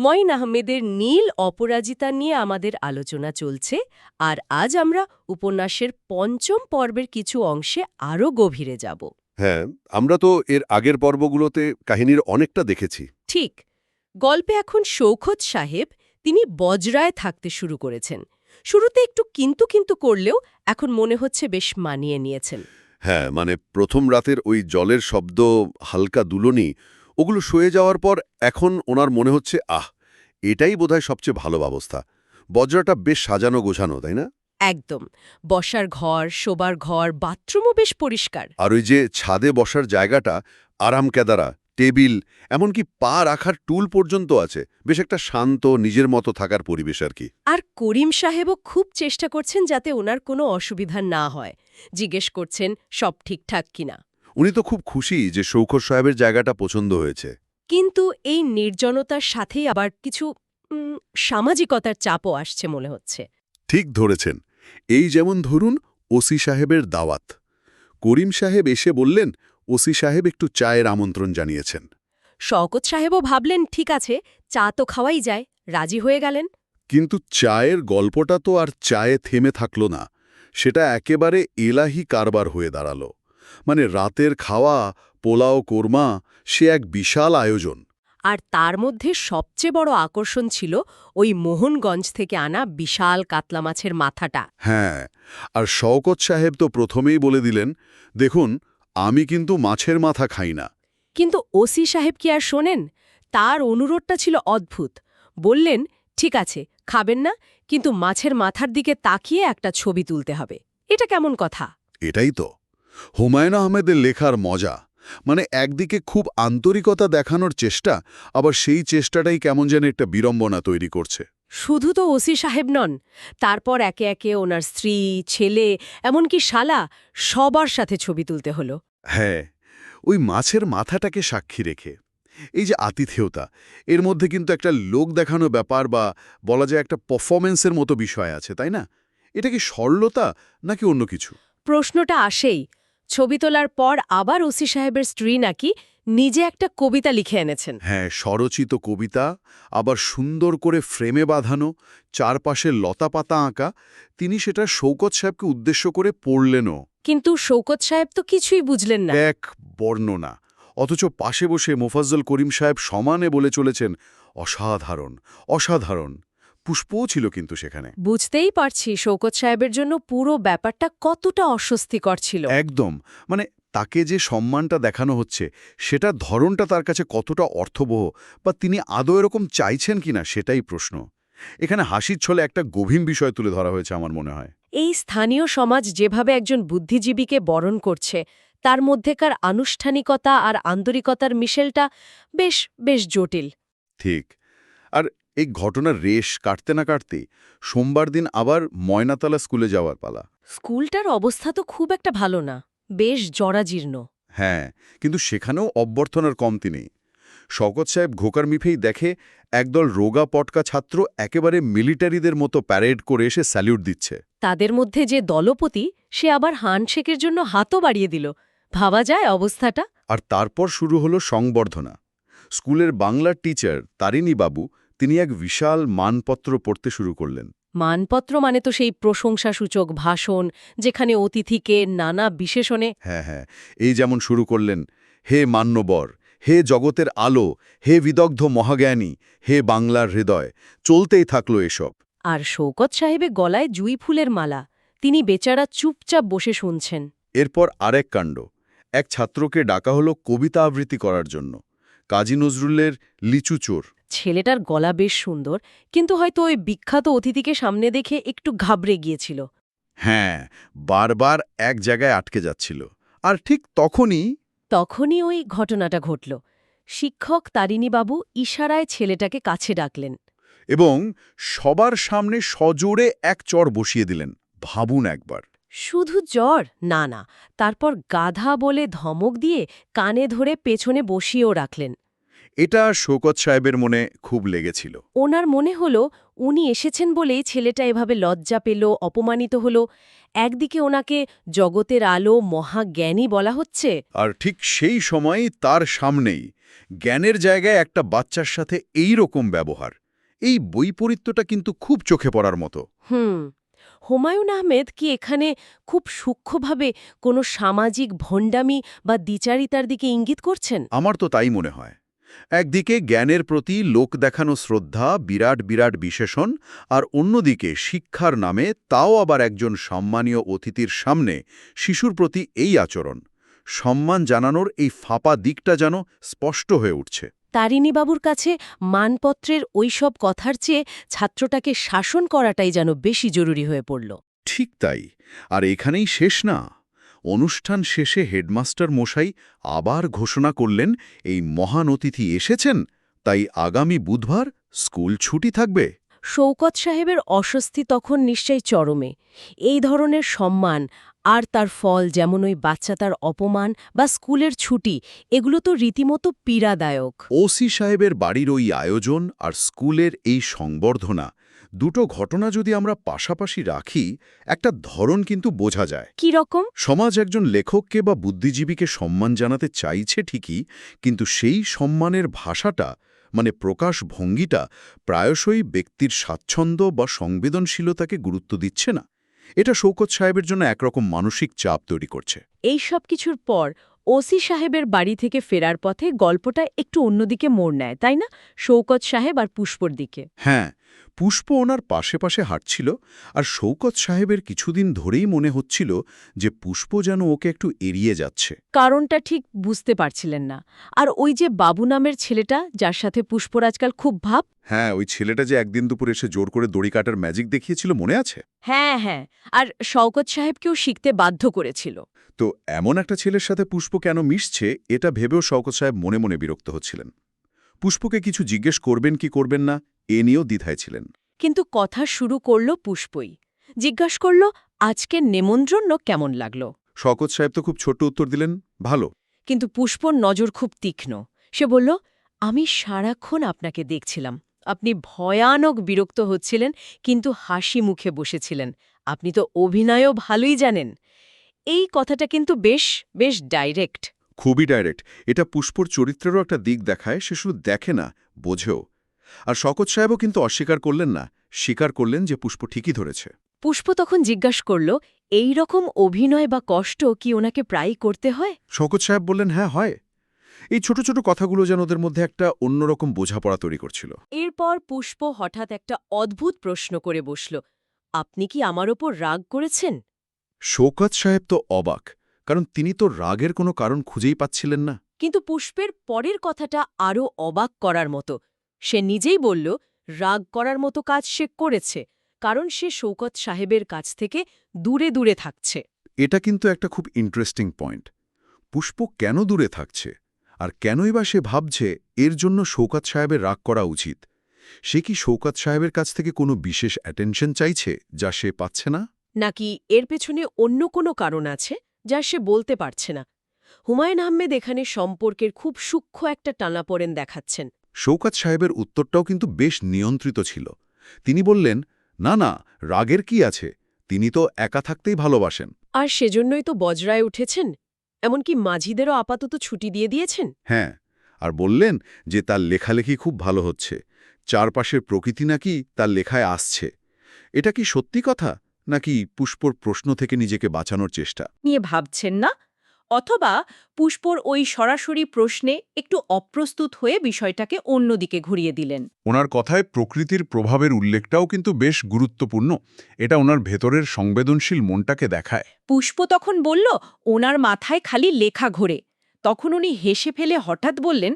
মঈন আহমেদের নীল অপরাজিতা নিয়ে আমাদের আলোচনা চলছে আর আজ আমরা উপন্যাসের পঞ্চম পর্বের কিছু অংশে আরও গভীরে যাব। হ্যাঁ আমরা তো এর আগের পর্বগুলোতে কাহিনীর অনেকটা দেখেছি। ঠিক গল্পে এখন শৌখত সাহেব তিনি বজরায় থাকতে শুরু করেছেন। শুরুতে একটু কিন্তু কিন্তু করলেও এখন মনে হচ্ছে বেশ মানিয়ে নিয়েছেন। হ্যাঁ মানে প্রথম রাতের ওই জলের শব্দ হালকা দুলনি ওগুলো শুয়ে যাওয়ার পর এখন ওনার মনে হচ্ছে আহ এটাই বোধহয় সবচেয়ে ভালো ব্যবস্থা। বজ্রাটা বেশ সাজানো গোছানো তাই না? একদম। বসার ঘর শোবার ঘর বাথরুমও বেশ পরিষ্কার। আর ওই যে ছাদে বসার জায়গাটা আরাম কেদারা টেবিল এমনকি পা রাখার টুল পর্যন্ত আছে। বেশ একটা শান্ত নিজের মতো থাকার পরিবেশ আর কি। আর করিম সাহেবও খুব চেষ্টা করছেন যাতে ওনার কোনো অসুবিধা না হয়। জিজ্ঞেস করছেন সব ঠিকঠাক কিনা? উনি তো খুব খুশি যে শৌখর সাহেবের জায়গাটা পছন্দ হয়েছে। কিন্তু এই নির্জনতার সাথেই আবার কিছু সামাজিকতার চাপও আসছে মনে হচ্ছে। ঠিক ধরেছেন। এই যেমন ধরুন ওসি সাহেবের দাওয়াত। করিম সাহেব এসে বললেন ওসি সাহেব একটু চায়ের আমন্ত্রণ জানিয়েছেন। শওকত সাহেবও ভাবলেন ঠিক আছে চা তো খাওয়াই যায় রাজি হয়ে গেলেন। কিন্তু চায়ের গল্পটা তো আর চায়ে থেমে থাকল না। সেটা একেবারে এলাহি কারবার হয়ে দাঁড়াল। মানে রাতের খাওয়া পোলাও কোরমা সে এক বিশাল আয়োজন। আর তার মধ্যে সবচেয়ে বড় আকর্ষণ ছিল ওই মোহনগঞ্জ থেকে আনা বিশাল কাতলা মাছের মাথাটা। হ্যাঁ আর শওকত সাহেব তো প্রথমেই বলে দিলেন দেখুন আমি কিন্তু মাছের মাথা খাই না। কিন্তু ওসি সাহেব কি আর শোনেন? তার অনুরোধটা ছিল অদ্ভুত। বললেন ঠিক আছে খাবেন না কিন্তু মাছের মাথার দিকে তাকিয়ে একটা ছবি তুলতে হবে। এটা কেমন কথা? এটাই তো। হুমায়ুন আহমেদের লেখার মজা মানে একদিকে খুব আন্তরিকতা দেখানোর চেষ্টা আবার সেই চেষ্টাটাই কেমন যেন একটা বিড়ম্বনা তৈরি করছে। শুধু তো ওসি সাহেব নন তারপর একে একে ওনার স্ত্রী ছেলে এমনকি শালা সবার সাথে ছবি তুলতে হলো। হ্যাঁ ওই মাছের মাথাটাকে সাক্ষী রেখে। এই যে আতিথেয়তা এর মধ্যে কিন্তু একটা লোক দেখানো ব্যাপার বা বলা যায় একটা পারফরমেন্সের মতো বিষয় আছে তাই না? এটা কি সরলতা নাকি অন্য কিছু? প্রশ্নটা আসেই ছবি তোলার পর আবার ওসি সাহেবের স্ত্রী নাকি নিজে একটা কবিতা লিখে এনেছেন। হ্যাঁ স্বরচিত কবিতা আবার সুন্দর করে ফ্রেমে বাঁধানো চারপাশে লতাপাতা আঁকা তিনি সেটা শৌকত সাহেবকে উদ্দেশ্য করে পড়লেনও। কিন্তু শৌকত সাহেব তো কিছুই বুঝলেন না। এক বর্ণনা অথচ পাশে বসে মোফাজ্জল করিম সাহেব সমানে বলে চলেছেন অসাধারণ অসাধারণ। পুষ্পও ছিল কিন্তু সেখানে। বুঝতেই পারছি শৌকত সাহেবের জন্য পুরো ব্যাপারটা কতটা অস্বস্তিকর ছিল। একদম। মানে তাকে যে সম্মানটা দেখানো হচ্ছে সেটা ধরনটা তার কাছে কতটা অর্থবহ বা তিনি আদৌ এরকম চাইছেন কিনা সেটাই প্রশ্ন। এখানে হাসির ছলে একটা গভীর বিষয় তুলে ধরা হয়েছে আমার মনে হয়। এই স্থানীয় সমাজ যেভাবে একজন বুদ্ধিজীবীকে বরণ করছে তার মধ্যেকার আনুষ্ঠানিকতা আর আন্তরিকতার মিশেলটা বেশ বেশ জটিল। ঠিক। আর এই ঘটনার রেশ কাটতে না কাটতে সোমবার দিন আবার ময়নাতলা স্কুলে যাওয়ার পালা। স্কুলটার অবস্থা তো খুব একটা ভালো না বেশ জরাজীর্ণ। হ্যাঁ কিন্তু সেখানেও অভ্যর্থনার কমতি নেই। শওকত সাহেব ঘোকার মিফেই দেখে একদল রোগা পটকা ছাত্র একেবারে মিলিটারিদের মতো প্যারেড করে এসে স্যালিউট দিচ্ছে। তাদের মধ্যে যে দলপতি সে আবার হ্যান্ডশেকের জন্য হাতও বাড়িয়ে দিল। ভাবা যায় অবস্থাটা। আর তারপর শুরু হলো সংবর্ধনা। স্কুলের বাংলার টিচার তারিণী বাবু তিনি এক বিশাল মানপত্র পড়তে শুরু করলেন। মানপত্র মানে তো সেই প্রশংসাসূচক ভাষণ যেখানে অতিথিকে নানা বিশেষণে হ্যাঁ হ্যাঁ এই যেমন শুরু করলেন হে মান্যবর হে জগতের আলো হে বিদগ্ধ মহাজ্ঞানী হে বাংলার হৃদয় চলতেই থাকল এসব। আর শৌকত সাহেবে গলায় জুই ফুলের মালা তিনি বেচারা চুপচাপ বসে শুনছেন। এরপর আরেক কাণ্ড এক ছাত্রকে ডাকা হলো কবিতা আবৃত্তি করার জন্য। কাজী নজরুলের লিচু চোর। ছেলেটার গলা বেশ সুন্দর কিন্তু হয়তো ওই বিখ্যাত অতিথিকে সামনে দেখে একটু ঘাবড়ে গিয়েছিল। হ্যাঁ বারবার এক জায়গায় আটকে যাচ্ছিল। আর ঠিক তখনই তখনই ওই ঘটনাটা ঘটল। শিক্ষক তারিণীবাবু ইশারায় ছেলেটাকে কাছে ডাকলেন। এবং সবার সামনে সজোরে এক চর বসিয়ে দিলেন ভাবুন একবার। শুধু জ্বর? না না। তারপর গাধা বলে ধমক দিয়ে কানে ধরে পেছনে বসিয়েও রাখলেন। এটা শৌকত সাহেবের মনে খুব লেগেছিল। ওনার মনে হল উনি এসেছেন বলেই ছেলেটা এভাবে লজ্জা পেল অপমানিত হল। একদিকে ওনাকে জগতের আলো মহাজ্ঞানী বলা হচ্ছে। আর ঠিক সেই সময়ই তার সামনেই জ্ঞানের জায়গায় একটা বাচ্চার সাথে এই রকম ব্যবহার। এই বৈপরীত্যটা কিন্তু খুব চোখে পড়ার মতো। হুম হুমায়ুন আহমেদ কি এখানে খুব সূক্ষ্মভাবে কোনো সামাজিক ভণ্ডামি বা দ্বিচারিতার দিকে ইঙ্গিত করছেন? আমার তো তাই মনে হয়। একদিকে জ্ঞানের প্রতি লোক দেখানো শ্রদ্ধা বিরাট বিরাট বিশেষণ আর অন্যদিকে শিক্ষার নামে তাও আবার একজন সম্মানীয় অতিথির সামনে শিশুর প্রতি এই আচরণ। সম্মান জানানোর এই ফাঁপা দিকটা যেন স্পষ্ট হয়ে উঠছে। তারিণীবাবুর কাছে মানপত্রের ওইসব কথার চেয়ে ছাত্রটাকে শাসন করাটাই যেন বেশি জরুরি হয়ে পড়ল। ঠিক তাই আর এখানেই শেষ না। অনুষ্ঠান শেষে হেডমাস্টার মশাই আবার ঘোষণা করলেন এই মহান অতিথি এসেছেন তাই আগামী বুধবার স্কুল ছুটি থাকবে। শৌকত সাহেবের অস্বস্তি তখন নিশ্চয়ই চরমে। এই ধরনের সম্মান আর তার ফল যেমন ওই বাচ্চাটার অপমান বা স্কুলের ছুটি এগুলো তো রীতিমতো পীড়াদায়ক। ওসি সাহেবের বাড়ির ওই আয়োজন আর স্কুলের এই সংবর্ধনা দুটো ঘটনা যদি আমরা পাশাপাশি রাখি একটা ধরন কিন্তু বোঝা যায়। কি রকম? সমাজ একজন লেখককে বা বুদ্ধিজীবীকে সম্মান জানাতে চাইছে ঠিকই কিন্তু সেই সম্মানের ভাষাটা মানে প্রকাশ ভঙ্গিটা প্রায়শই ব্যক্তির স্বাচ্ছন্দ্য বা সংবেদনশীলতাকে গুরুত্ব দিচ্ছে না। এটা শৌকত সাহেবের জন্য একরকম মানসিক চাপ তৈরি করছে। এই সব কিছুর পর ওসি সাহেবের বাড়ি থেকে ফেরার পথে গল্পটা একটু অন্যদিকে মোড় নেয় তাই না? শৌকত সাহেব আর পুষ্পর দিকে। হ্যাঁ পুষ্প ওনার পাশে পাশে হাঁটছিল আর শৌকত সাহেবের কিছুদিন ধরেই মনে হচ্ছিল যে পুষ্প যেন ওকে একটু এড়িয়ে যাচ্ছে। কারণটা ঠিক বুঝতে পারছিলেন না। আর ওই যে বাবু নামের ছেলেটা যার সাথে পুষ্পর আজকাল খুব ভাব? হ্যাঁ ওই ছেলেটা যে একদিন দুপুর এসে জোর করে দড়ি কাটার ম্যাজিক দেখিয়েছিল মনে আছে? হ্যাঁ হ্যাঁ। আর শওকত সাহেবকেও শিখতে বাধ্য করেছিল। তো এমন একটা ছেলের সাথে পুষ্প কেন মিশছে এটা ভেবেও শওকত সাহেব মনে মনে বিরক্ত হচ্ছিলেন। পুষ্পকে কিছু জিজ্ঞেস করবেন কি করবেন না এ নিয়েও দ্বিধায় ছিলেন। কিন্তু কথা শুরু করল পুষ্পই। জিজ্ঞাস করল আজকের নেমন্ত্রণ কেমন লাগল? শওকত সাহেব তো খুব ছোট্ট উত্তর দিলেন ভালো। কিন্তু পুষ্পর নজর খুব তীক্ষ্ণ। সে বলল আমি সারাক্ষণ আপনাকে দেখছিলাম। আপনি ভয়ানক বিরক্ত হচ্ছিলেন কিন্তু হাসি মুখে বসেছিলেন। আপনি তো অভিনয়ও ভালোই জানেন। এই কথাটা কিন্তু বেশ বেশ ডাইরেক্ট খুবই ডাইরেক্ট এটা পুষ্পর চরিত্রেরও একটা দিক দেখায় সে শুধু দেখে না বোঝেও। আর শকত সাহেবও কিন্তু অস্বীকার করলেন না স্বীকার করলেন যে পুষ্প ঠিকই ধরেছে। পুষ্প তখন জিজ্ঞাস করল এই রকম অভিনয় বা কষ্ট কি ওনাকে প্রায়ই করতে হয়? শকত সাহেব বললেন হ্যাঁ হয়। এই ছোট ছোট কথাগুলো যেন ওদের মধ্যে একটা অন্যরকম বোঝাপড়া তৈরি করছিল। এরপর পুষ্প হঠাৎ একটা অদ্ভুত প্রশ্ন করে বসল আপনি কি আমার ওপর রাগ করেছেন? শৌকত সাহেব তো অবাক কারণ তিনি তো রাগের কোনো কারণ খুঁজেই পাচ্ছিলেন না। কিন্তু পুষ্পের পরের কথাটা আরও অবাক করার মতো সে নিজেই বলল রাগ করার মতো কাজ সে করেছে কারণ সে শৌকত সাহেবের কাছ থেকে দূরে দূরে থাকছে। এটা কিন্তু একটা খুব ইন্টারেস্টিং পয়েন্ট পুষ্প কেন দূরে থাকছে? আর কেনই বা সে ভাবছে এর জন্য শৌকত সাহেবের রাগ করা উচিত? সে কি শৌকত সাহেবের কাছ থেকে কোনো বিশেষ অ্যাটেনশন চাইছে যা সে পাচ্ছে না? নাকি এর পেছনে অন্য কোনো কারণ আছে যা সে বলতে পারছে না? হুমায়ুন আহমেদ এখানে সম্পর্কের খুব সূক্ষ্ম একটা টানাপোড়েন দেখাচ্ছেন। শৌকত সাহেবের উত্তরটাও কিন্তু বেশ নিয়ন্ত্রিত ছিল। তিনি বললেন না না রাগের কি আছে? তিনি তো একা থাকতেই ভালোবাসেন। আর সেজন্যই তো বজরায় উঠেছেন। এমনকি মাঝিদেরও আপাতত ছুটি দিয়ে দিয়েছেন। হ্যাঁ আর বললেন যে তার লেখালেখি খুব ভালো হচ্ছে। চারপাশের প্রকৃতি নাকি তার লেখায় আসছে। এটা কি সত্যি কথা? নাকি পুষ্পর প্রশ্ন থেকে নিজেকে বাঁচানোর চেষ্টা? নিয়ে ভাবছেন না? অথবা পুষ্পর ওই সরাসরি প্রশ্নে একটু অপ্রস্তুত হয়ে বিষয়টাকে অন্যদিকে ঘুরিয়ে দিলেন। ওনার কথায় প্রকৃতির প্রভাবের উল্লেখটাও কিন্তু বেশ গুরুত্বপূর্ণ। এটা ওনার ভেতরের সংবেদনশীল মনটাকে দেখায়। পুষ্প তখন বলল ওনার মাথায় খালি লেখা ঘোরে। তখন উনি হেসে ফেলে হঠাৎ বললেন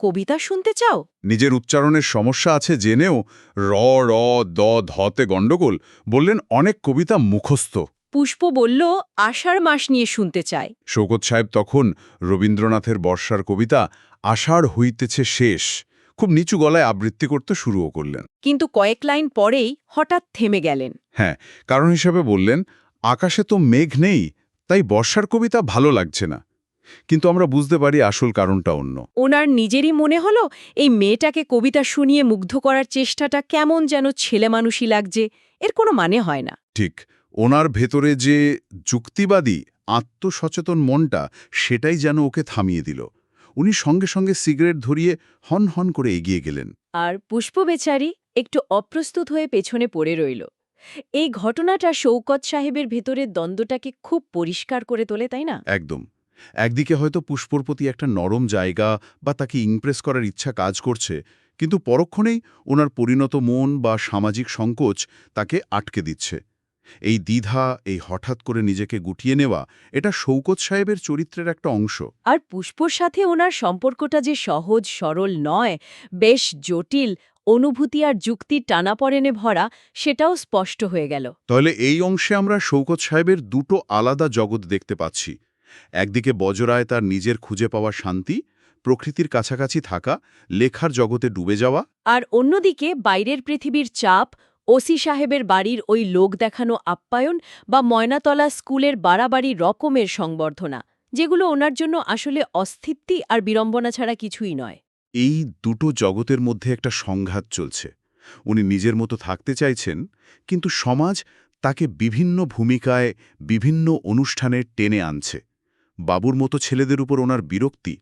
কবিতা শুনতে চাও? নিজের উচ্চারণের সমস্যা আছে জেনেও র র দ ধতে গণ্ডগোল বললেন অনেক কবিতা মুখস্থ। পুষ্প বলল আষাঢ় মাস নিয়ে শুনতে চায় শৌকত সাহেব তখন রবীন্দ্রনাথের বর্ষার কবিতা আষাঢ় হইতেছে শেষ। খুব নিচু গলায় আবৃত্তি করতে শুরুও করলেন। কিন্তু কয়েক লাইন পরেই হঠাৎ থেমে গেলেন। হ্যাঁ কারণ হিসাবে বললেন আকাশে তো মেঘ নেই তাই বর্ষার কবিতা ভালো লাগছে না। কিন্তু আমরা বুঝতে পারি আসল কারণটা অন্য। ওনার নিজেরই মনে হলো এই মেয়েটাকে কবিতা শুনিয়ে মুগ্ধ করার চেষ্টাটা কেমন যেন ছেলেমানুষই লাগছে এর কোনো মানে হয় না। ঠিক ওনার ভেতরে যে যুক্তিবাদী আত্মসচেতন মনটা সেটাই যেন ওকে থামিয়ে দিল। উনি সঙ্গে সঙ্গে সিগারেট ধরিয়ে হন হন করে এগিয়ে গেলেন। আর পুষ্প বেচারি একটু অপ্রস্তুত হয়ে পেছনে পড়ে রইল। এই ঘটনাটা শৌকত সাহেবের ভেতরের দ্বন্দ্বটাকে খুব পরিষ্কার করে তোলে তাই না? একদম। একদিকে হয়তো পুষ্পর প্রতি একটা নরম জায়গা বা তাকে ইমপ্রেস করার ইচ্ছা কাজ করছে কিন্তু পরক্ষণেই ওনার পরিণত মন বা সামাজিক সংকোচ তাকে আটকে দিচ্ছে। এই দ্বিধা এই হঠাৎ করে নিজেকে গুটিয়ে নেওয়া এটা শৌকত সাহেবের চরিত্রের একটা অংশ। আর পুষ্পর সাথে ওনার সম্পর্কটা যে সহজ সরল নয় বেশ জটিল অনুভূতি আর যুক্তির টানাপড়েনে ভরা সেটাও স্পষ্ট হয়ে গেল। তাহলে এই অংশে আমরা শৌকত সাহেবের দুটো আলাদা জগৎ দেখতে পাচ্ছি। একদিকে বজরায় তার নিজের খুঁজে পাওয়া শান্তি প্রকৃতির কাছাকাছি থাকা লেখার জগতে ডুবে যাওয়া। আর অন্যদিকে বাইরের পৃথিবীর চাপ ওসি সাহেবের বাড়ির ওই লোক দেখানো আপ্যায়ন বা ময়নাতলা স্কুলের বাড়াবাড়ি রকমের সংবর্ধনা যেগুলো ওনার জন্য আসলে অস্থিতি আর বিড়ম্বনা ছাড়া কিছুই নয়। এই দুটো জগতের মধ্যে একটা সংঘাত চলছে। উনি নিজের মতো থাকতে চাইছেন কিন্তু সমাজ তাকে বিভিন্ন ভূমিকায় বিভিন্ন অনুষ্ঠানে টেনে আনছে। বাবুর মতো ছেলেদের উপর ওনার বিরক্তি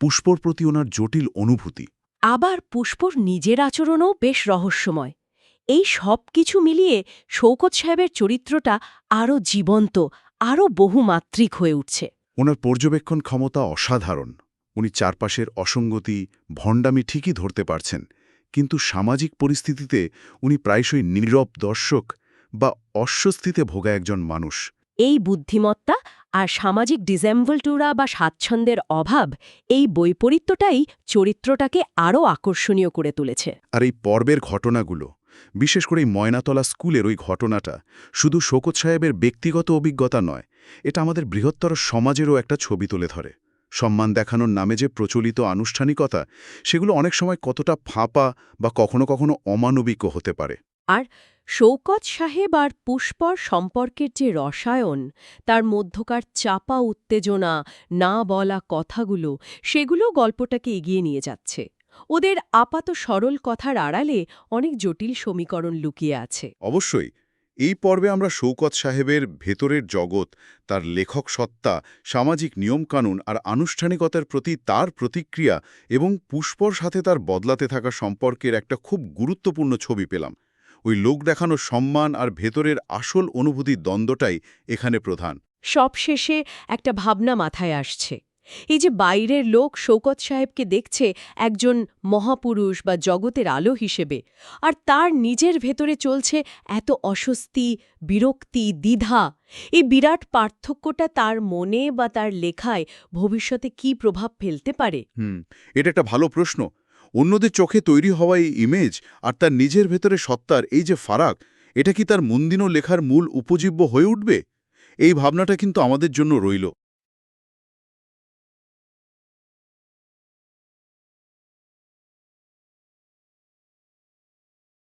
পুষ্পর প্রতি ওনার জটিল অনুভূতি। আবার পুষ্পর নিজের আচরণও বেশ রহস্যময়। এই সব কিছু মিলিয়ে শৌকত সাহেবের চরিত্রটা আরও জীবন্ত আরও বহুমাত্রিক হয়ে উঠছে। ওনার পর্যবেক্ষণ ক্ষমতা অসাধারণ। উনি চারপাশের অসঙ্গতি ভণ্ডামি ঠিকই ধরতে পারছেন কিন্তু সামাজিক পরিস্থিতিতে উনি প্রায়শই নীরব দর্শক বা অস্বস্তিতে ভোগা একজন মানুষ। এই বুদ্ধিমত্তা আর সামাজিক ডিজেম্বলটুরা বা স্বাচ্ছন্দ্যের অভাব এই বৈপরীত্যটাই চরিত্রটাকে আরও আকর্ষণীয় করে তুলেছে। আর এই পর্বের ঘটনাগুলো বিশেষ করে এই ময়নাতলা স্কুলের ওই ঘটনাটা শুধু শোকত সাহেবের ব্যক্তিগত অভিজ্ঞতা নয়, এটা আমাদের বৃহত্তর সমাজেরও একটা ছবি তুলে ধরে। সম্মান দেখানোর নামে যে প্রচলিত আনুষ্ঠানিকতা, সেগুলো অনেক সময় কতটা ফাঁপা বা কখনো কখনো অমানবিকও হতে পারে। আর শৌকত সাহেব আর পুষ্পর সম্পর্কের যে রসায়ন, তার মধ্যকার চাপা উত্তেজনা, না বলা কথাগুলো সেগুলো গল্পটাকে এগিয়ে নিয়ে যাচ্ছে। ওদের আপাত সরল কথার আড়ালে অনেক জটিল সমীকরণ লুকিয়ে আছে। অবশ্যই এই পর্বে আমরা শৌকত সাহেবের ভেতরের জগৎ তার লেখক সত্তা সামাজিক নিয়মকানুন আর আনুষ্ঠানিকতার প্রতি তার প্রতিক্রিয়া এবং পুষ্পর সাথে তার বদলাতে থাকা সম্পর্কের একটা খুব গুরুত্বপূর্ণ ছবি পেলাম। ওই লোক দেখানো সম্মান আর ভেতরের আসল অনুভূতির দ্বন্দ্বটাই এখানে প্রধান। সবশেষে একটা ভাবনা মাথায় আসছে। এই যে বাইরের লোক শৌকত সাহেবকে দেখছে একজন মহাপুরুষ বা জগতের আলো হিসেবে, আর তার নিজের ভেতরে চলছে এত অস্বস্তি, বিরক্তি, দ্বিধা, এই বিরাট পার্থক্যটা তার মনে বা তার লেখায় ভবিষ্যতে কি প্রভাব ফেলতে পারে? এটা একটা ভালো প্রশ্ন। অন্যদের চোখে তৈরি হওয়া এই ইমেজ আর তার নিজের ভেতরে সত্তার এই যে ফারাক, এটা কি তার মুন্দিনো লেখার মূল উপজীব্য হয়ে উঠবে? এই ভাবনাটা কিন্তু আমাদের জন্য রইল।